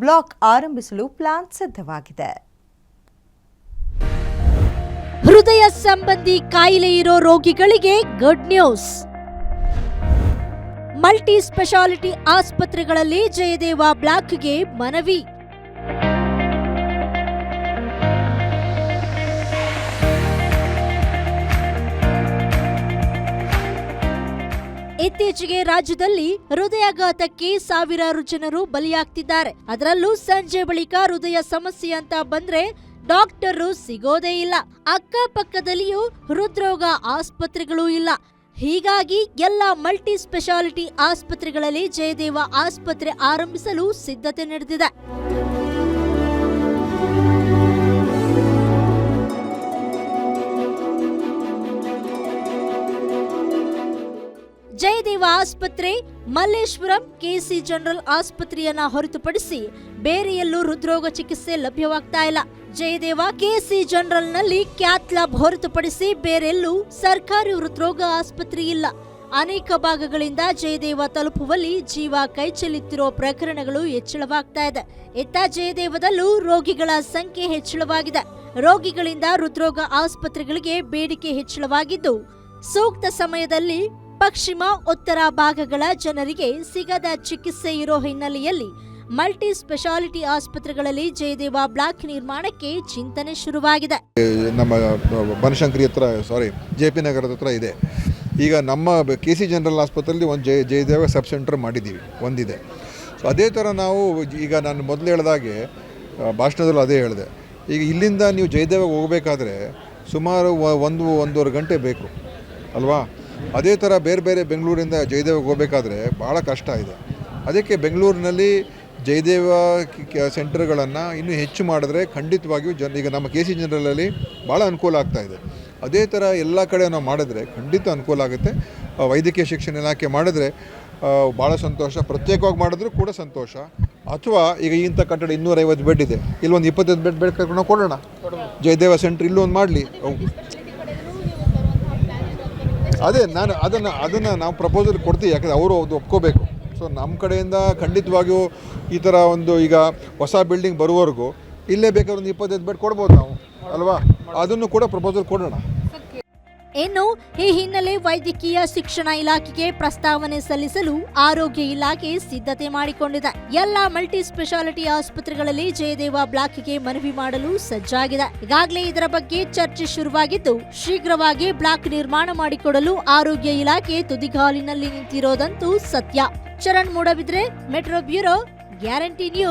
Block ಆರಂಭಿಸಲು plan ಸಿದ್ಧವಾಗಿದೆ. ಹೃದಯ ಸಂಬಂಧಿ ಕಾಯಿಲೆ ಇರೋ ರೋಗಿಗಳಿಗೆ ಗುಡ್ ನ್ಯೂಸ್ ಮಲ್ಟಿ ಸ್ಪೆಷಾಲಿಟಿ ಆಸ್ಪತ್ರೆಗಳಲ್ಲಿ ಜಯದೇವ ಬ್ಲಾಕ್ಗೆ ಮನವಿ. ಇತ್ತೀಚೆಗೆ ರಾಜ್ಯದಲ್ಲಿ ಹೃದಯಾಘಾತಕ್ಕೆ ಸಾವಿರಾರು ಜನರು ಬಲಿಯಾಗ್ತಿದ್ದಾರೆ. ಅದರಲ್ಲೂ ಸಂಜೆ ಬಳಿಕ ಹೃದಯ ಸಮಸ್ಯೆ ಅಂತ ಬಂದ್ರೆ ಡಾಕ್ಟರು ಸಿಗೋದೇ ಇಲ್ಲ. ಅಕ್ಕಪಕ್ಕದಲ್ಲಿಯೂ ಹೃದ್ರೋಗ ಆಸ್ಪತ್ರೆಗಳೂ ಇಲ್ಲ. ಹೀಗಾಗಿ ಎಲ್ಲ ಮಲ್ಟಿ ಸ್ಪೆಷಾಲಿಟಿ ಆಸ್ಪತ್ರೆಗಳಲ್ಲಿ ಜಯದೇವ ಆಸ್ಪತ್ರೆ ಆರಂಭಿಸಲು ಸಿದ್ಧತೆ ನಡೆದಿದೆ. ಜಯದೇವ ಆಸ್ಪತ್ರೆ ಮಲ್ಲೇಶ್ವರಂ ಕೆಸಿ ಜನರಲ್ ಆಸ್ಪತ್ರೆಯನ್ನ ಹೊರತುಪಡಿಸಿ ಬೇರೆ ಎಲ್ಲೂ ಹೃದ್ರೋಗ ಚಿಕಿತ್ಸೆ ಲಭ್ಯವಾಗ್ತಾ ಇಲ್ಲ. ಜಯದೇವ ಕೆಸಿ ಜನರಲ್ನಲ್ಲಿ ಲ್ಯಾಬ್ ಹೊರತುಪಡಿಸಿ ಬೇರೆಲ್ಲೂ ಸರ್ಕಾರಿ ಹೃದ್ರೋಗ ಆಸ್ಪತ್ರೆ ಇಲ್ಲ. ಅನೇಕ ಭಾಗಗಳಿಂದ ಜಯದೇವ ತಲುಪುವಲ್ಲಿ ಜೀವ ಕೈಚೆಲ್ಲುತ್ತಿರೋ ಪ್ರಕರಣಗಳು ಹೆಚ್ಚಳವಾಗ್ತಾ ಇದೆ. ಇತ್ತ ಜಯದೇವದಲ್ಲೂ ರೋಗಿಗಳ ಸಂಖ್ಯೆ ಹೆಚ್ಚಳವಾಗಿದೆ. ರೋಗಿಗಳಿಂದ ಹೃದ್ರೋಗ ಆಸ್ಪತ್ರೆಗಳಿಗೆ ಬೇಡಿಕೆ ಹೆಚ್ಚಳವಾಗಿದ್ದು, ಸೂಕ್ತ ಸಮಯದಲ್ಲಿ ಪಶ್ಚಿಮ, ಉತ್ತರ ಭಾಗಗಳ ಜನರಿಗೆ ಸಿಗದ ಚಿಕಿತ್ಸೆ ಇರೋ ಹಿನ್ನೆಲೆಯಲ್ಲಿ ಮಲ್ಟಿ ಸ್ಪೆಷಾಲಿಟಿ ಆಸ್ಪತ್ರೆಗಳಲ್ಲಿ ಜಯದೇವ ಬ್ಲಾಕ್ ನಿರ್ಮಾಣಕ್ಕೆ ಚಿಂತನೆ ಶುರುವಾಗಿದೆ. ನಮ್ಮ ಬನಶಂಕರಿ ಹತ್ರ ಸಾರಿ ಜೆ ಪಿ ನಗರದ ಹತ್ರ ಇದೆ. ಈಗ ನಮ್ಮ ಕೆ ಸಿ ಜನರಲ್ ಆಸ್ಪತ್ರೆಯಲ್ಲಿ ಒಂದು ಜಯ, ಜಯದೇವ ಸಬ್ ಸೆಂಟರ್ ಮಾಡಿದ್ದೀವಿ, ಒಂದಿದೆ. ಸೊ ಅದೇ ಥರ ನಾವು ಈಗ ನಾನು ಮೊದಲು ಹೇಳ್ದಾಗೆ ಭಾಷಣದಲ್ಲೂ ಅದೇ ಹೇಳಿದೆ. ಈಗ ಇಲ್ಲಿಂದ ನೀವು ಜಯದೇವ ಹೋಗಬೇಕಾದ್ರೆ ಸುಮಾರು ಒಂದು, ಒಂದೂವರೆ ಗಂಟೆ ಬೇಕು, ಅಲ್ವಾ? ಅದೇ ಥರ ಬೇರೆ ಬೇರೆ ಬೆಂಗಳೂರಿಂದ ಜಯದೇವಗೆ ಹೋಗಬೇಕಾದ್ರೆ ಭಾಳ ಕಷ್ಟ ಇದೆ. ಅದಕ್ಕೆ ಬೆಂಗಳೂರಿನಲ್ಲಿ ಜಯದೇವ ಸೆಂಟರ್ಗಳನ್ನು ಇನ್ನೂ ಹೆಚ್ಚು ಮಾಡಿದ್ರೆ ಖಂಡಿತವಾಗಿಯೂ ಜನ ಈಗ ನಮ್ಮ ಕೆ ಸಿ ಜನರಲಲ್ಲಿ ಭಾಳ ಅನುಕೂಲ ಆಗ್ತಾಯಿದೆ ಇದೆ. ಅದೇ ಥರ ಎಲ್ಲ ಕಡೆ ನಾವು ಮಾಡಿದ್ರೆ ಖಂಡಿತ ಅನುಕೂಲ ಆಗುತ್ತೆ. ವೈದ್ಯಕೀಯ ಶಿಕ್ಷಣ ಇಲಾಖೆ ಮಾಡಿದ್ರೆ ಭಾಳ ಸಂತೋಷ. ಪ್ರತ್ಯೇಕವಾಗಿ ಮಾಡಿದ್ರೂ ಕೂಡ ಸಂತೋಷ. ಅಥವಾ ಈಗ ಇಂಥ ಕಟ್ಟಡ ಇನ್ನೂರೈವತ್ತು ಬೆಡ್ ಇದೆ. ಇಲ್ಲೊಂದು ಇಪ್ಪತ್ತೈದು ಬೆಡ್ ಬೆಡ್ ಕರ್ಕೊಂಡು ಕೊಡೋಣ. ಜಯದೇವ ಸೆಂಟ್ರ್ ಇಲ್ಲೊಂದು ಮಾಡಲಿ. ಅದೇ, ನಾನು ಅದನ್ನು ಅದನ್ನು ನಾವು ಪ್ರಪೋಸಲ್ ಕೊಡ್ತೀವಿ, ಯಾಕಂದರೆ ಅವರು ಅದು ಒಪ್ಕೋಬೇಕು. ಸೊ ನಮ್ಮ ಕಡೆಯಿಂದ ಖಂಡಿತವಾಗಿಯೂ ಈ ಥರ ಒಂದು ಈಗ ಹೊಸ ಬಿಲ್ಡಿಂಗ್ ಬರುವವರೆಗೂ ಇಲ್ಲೇ ಬೇಕಾದ್ರೆ ಒಂದು ಇಪ್ಪತ್ತೈದು ಬೆಡ್ ಕೊಡ್ಬೋದು ನಾವು, ಅಲ್ವಾ? ಅದನ್ನು ಕೂಡ ಪ್ರಪೋಸಲ್ ಕೊಡೋಣ. ಇನ್ನು ಈ ಹಿನ್ನೆಲೆ ವೈದ್ಯಕೀಯ ಶಿಕ್ಷಣ ಇಲಾಖೆಗೆ ಪ್ರಸ್ತಾವನೆ ಸಲ್ಲಿಸಲು ಆರೋಗ್ಯ ಇಲಾಖೆ ಸಿದ್ಧತೆ ಮಾಡಿಕೊಂಡಿದೆ. ಎಲ್ಲ ಮಲ್ಟಿ ಸ್ಪೆಷಾಲಿಟಿ ಆಸ್ಪತ್ರೆಗಳಲ್ಲಿ ಜಯದೇವ ಬ್ಲಾಕ್ಗೆ ಮನವಿ ಮಾಡಲು ಸಜ್ಜಾಗಿದೆ. ಈಗಾಗಲೇ ಇದರ ಬಗ್ಗೆ ಚರ್ಚೆ ಶುರುವಾಗಿದ್ದು, ಶೀಘ್ರವಾಗಿ ಬ್ಲಾಕ್ ನಿರ್ಮಾಣ ಮಾಡಿಕೊಡಲು ಆರೋಗ್ಯ ಇಲಾಖೆ ತುದಿಗಾಲಿನಲ್ಲಿ ನಿಂತಿರೋದಂತೂ ಸತ್ಯ. Charan Moodbidri, metro bureau, guarantee news.